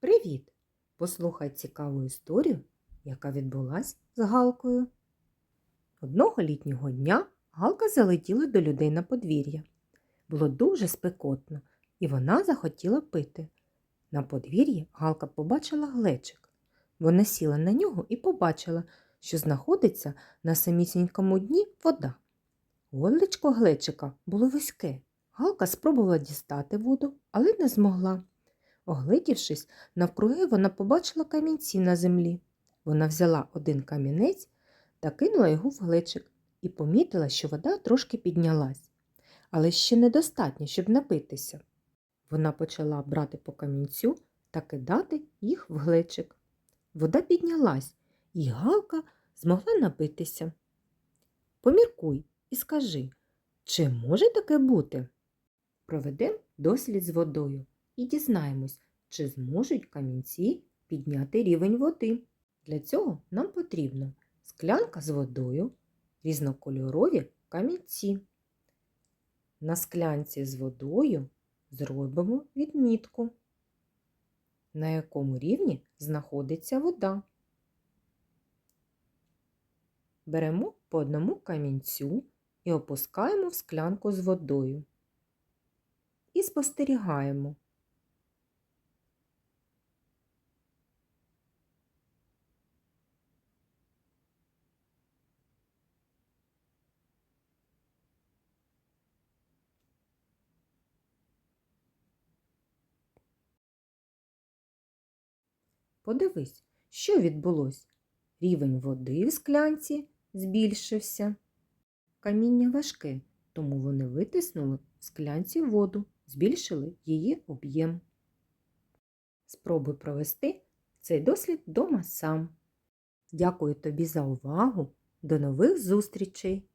Привіт! Послухай цікаву історію, яка відбулась з Галкою. Одного літнього дня Галка залетіла до людей на подвір'я. Було дуже спекотно, і вона захотіла пити. На подвір'ї Галка побачила глечик. Вона сіла на нього і побачила, що знаходиться на самісінькому дні вода. Горличко глечика було вузьке. Галка спробувала дістати воду, але не змогла. Оглядівшись, навкруги вона побачила камінці на землі. Вона взяла один камінець та кинула його в глечик і помітила, що вода трошки піднялась, але ще недостатньо, щоб напитися. Вона почала брати по камінцю та кидати їх в глечик. Вода піднялась, і Галка змогла напитися. Поміркуй і скажи, чи може таке бути? Проведемо дослід з водою і дізнаємось, чи зможуть камінці підняти рівень води. Для цього нам потрібно склянка з водою, різнокольорові камінці. На склянці з водою зробимо відмітку, на якому рівні знаходиться вода. Беремо по одному камінцю і опускаємо в склянку з водою. І спостерігаємо. Подивись, що відбулось. Рівень води в склянці збільшився. Каміння важке, тому вони витиснули в склянці воду, збільшили її об'єм. Спробуй провести цей дослід дома сам. Дякую тобі за увагу. До нових зустрічей!